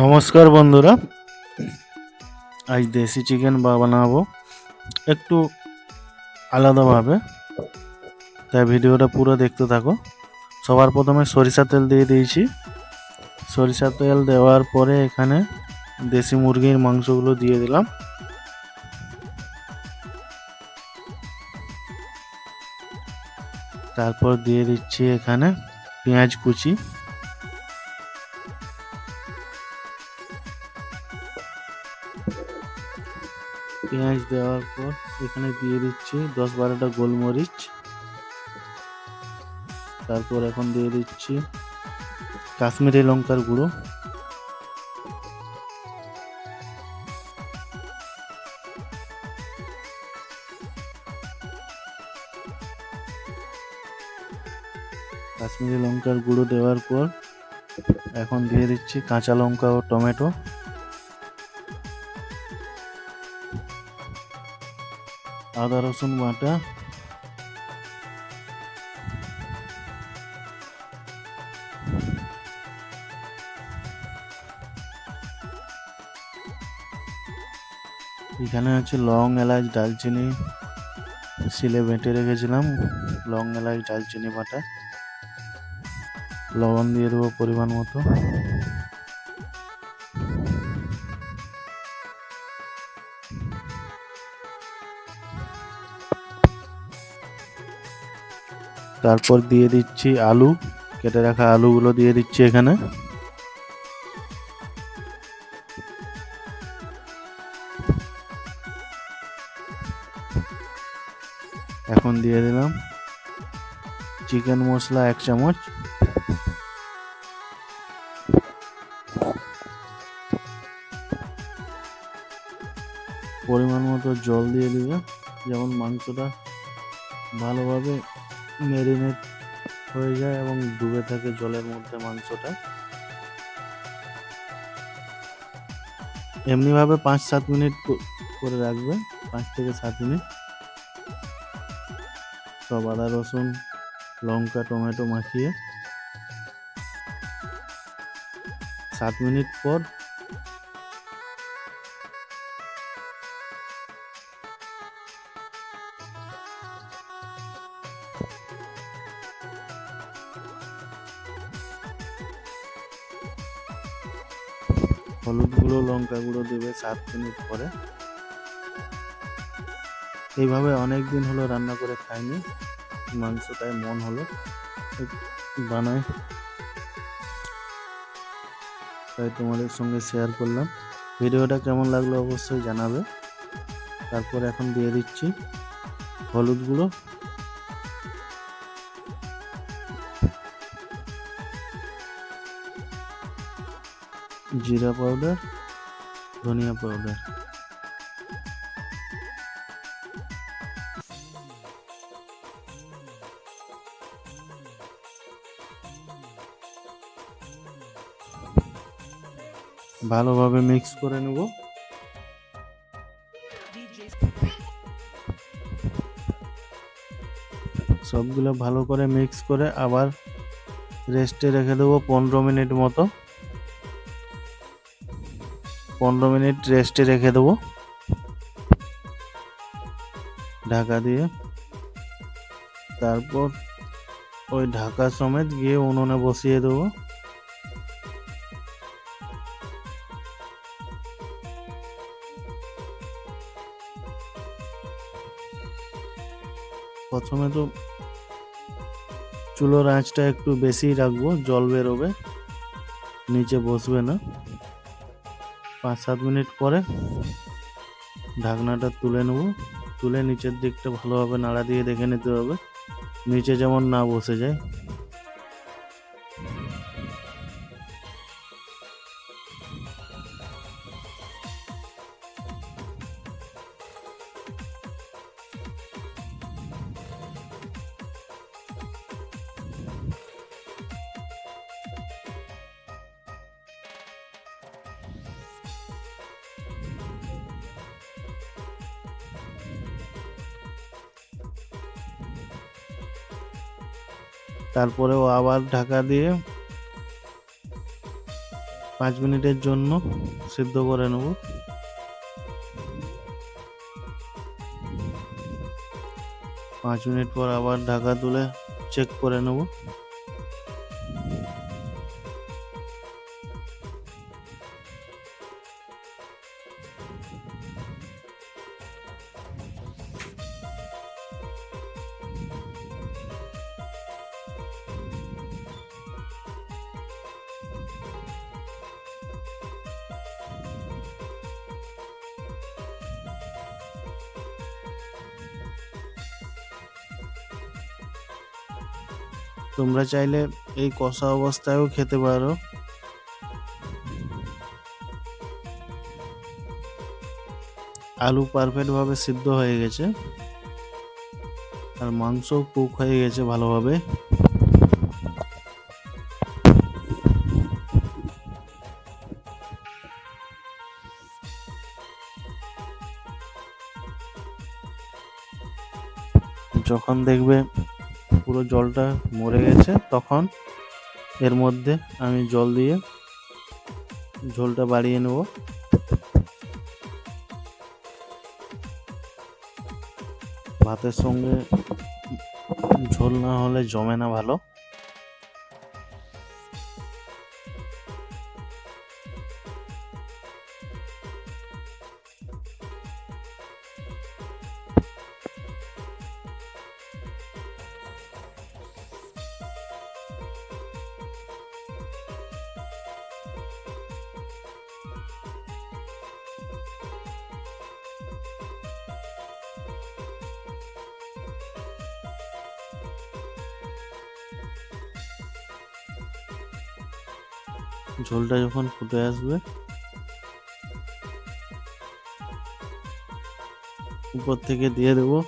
নমস্কার বন্ধুরা। আজ দেশি চিকেন বা বানাবো। একটু আলাদাভাবে। তাই ভিডিওটা পুরো দেখতে থাকো। সবার প্রথমে সরিষা তেল দিয়ে দিয়েছি। সরিষা তেল দেওয়ার পরে এখানে দেশি মুরগির মাংসগুলো দিয়ে দিলাম। তারপর দিয়ে দিচ্ছি এখানে পেঁয়াজ কুচি। পেঁয়াজ দেওয়ার পর এখানে দিয়ে দিচ্ছি দশ বারোটা গোলমরিচ। তারপর এখন দিয়ে দিচ্ছি কাশ্মীরি লঙ্কার গুঁড়ো। কাশ্মীরি লঙ্কার গুঁড়ো দেওয়ার পর এখন দিয়ে দিচ্ছি কাঁচা লঙ্কা ও টমেটো। আদা, রসুন বাটা। এখানে আছে লং, এলাচ দালচিনি শিলে বেটে রেখেছিলাম। লং, এলাচ দালচিনি বাটা। লবণ দিয়ে দেবো পরিমাণ মতো। তারপর দিয়ে দিচ্ছি আলু, কেটে রাখা আলুগুলো দিয়ে দিচ্ছি এখানে। এখন দিয়ে দিলাম চিকেন মশলা এক চামচ। পরিমাণ মতো জল দিয়ে দিবে, যেমন মাংসটা ভালোভাবে ম্যারিনেট হয়ে যায় এবং ডুবে থাকে জলের মধ্যে মাংসটা। এমনিভাবে পাঁচ সাত মিনিট করে রাখবে, পাঁচ থেকে সাত মিনিট। সব আদা, রসুন, লঙ্কা, টমেটো মাখিয়ে। সাত মিনিট পর হলুদ গুঁড়ো লঙ্কা গুঁড়ো দেবে সাত মিনিট পরে। এইভাবে অনেক দিন হলো রান্না করে খাইনি। মাংসটায় মন হলো। বানাই। তাই তোমাদের সঙ্গে শেয়ার করলাম। ভিডিওটা কেমন লাগল অবশ্যই জানাবে। তারপর এখন দিয়ে দিচ্ছি হলুদ গুঁড়ো জিরা পাউডার, ধনিয়া পাউডার। ভালোভাবে মিক্স করে নেব। সবগুলো ভালো করে মিক্স করে আবার রেস্টে রেখে দেবো পনেরো মিনিট মতো। পনেরো মিনিট রেস্টে রেখে দেবো। ঢাকা দিয়ে। তারপর ওই ঢাকা সমেত গিয়ে উনুনে বসিয়ে দেবো। প্রথমে তো চুলোর আঁচটা একটু বেশি রাখব, জল বেরোবে, নিচে বসবে না। পাঁচ সাত মিনিট পরে ঢাকনাটা তুলে নেব। তুলে নিচের দিকটা ভালোভাবে নাড়া দিয়ে দেখে নিতে হবে। নিচে যেমন না বসে যায় তারপরেও আবার ঢাকা দিয়ে পাঁচ মিনিটের জন্য সিদ্ধ করে নেব। পাঁচ মিনিট পর আবার ঢাকা তুলে চেক করে নেব। তোমরা চাইলে এই কষা অবস্থায়ও খেতে পারো। আলু পারফেক্ট ভাবে সিদ্ধ হয়ে গেছে। আর মাংস কুক হয়ে গেছে ভালোভাবে। যখন দেখবে পুরো জলটা মরে গেছে, তখন এর মধ্যে আমি জল দিয়ে ঝোলটা বাড়িয়ে নেব। ভাতের সঙ্গে ঝোল না হলে জমে না ভালো। ঝোলটা যখন ফুটে আসবে উপর থেকে দিয়ে দেবো।